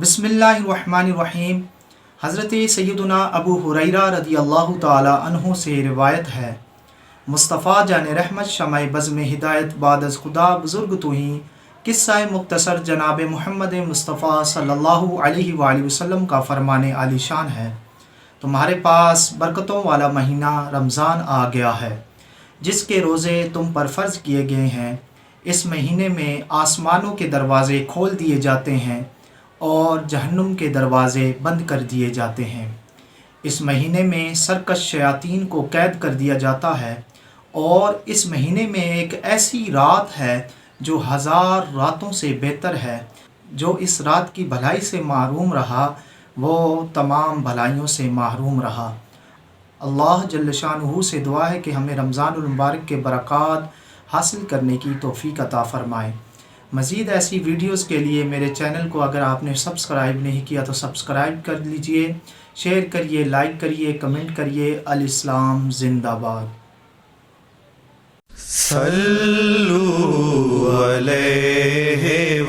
بسم اللہ الرحمن الرحیم حضرت سیدنا ابو حریرہ رضی اللہ تعالی عنہ سے روایت ہے۔ مصطفیٰ جان رحمت شمع بزم ہدایت بعد از خدا بزرگ تو ہی۔ قصہ مختصر جناب محمد مصطفیٰ صلی اللہ علیہ وآلہ وسلم کا فرمان عالی شان ہے۔ تمہارے پاس برکتوں والا مہینہ رمضان آ گیا ہے۔ جس کے روزے تم پر فرض کیے گئے ہیں، اس مہینے میں آسمانوں کے دروازے کھول دیے جاتے ہیں۔ اور جہنم کے دروازے بند کر دیے جاتے ہیں۔ اس مہینے میں سرکش شیاطین کو قید کر دیا جاتا ہے اور اس مہینے میں ایک ایسی رات ہے جو ہزار راتوں سے بہتر ہے۔ جو اس رات کی بھلائی سے محروم رہا، وہ تمام بھلائیوں سے محروم رہا۔ اللہ جل شانہ سے دعا ہے کہ ہمیں رمضان المبارک کے برکات حاصل کرنے کی توفیق عطا فرمائے۔ مزید ایسی ویڈیوز کے لیے میرے چینل کو اگر آپ نے سبسکرائب نہیں کیا تو سبسکرائب کر لیجیے، شیئر کریے، لائک کریے، کمنٹ کریے، الاسلام زندہ باد۔ صلو علیہ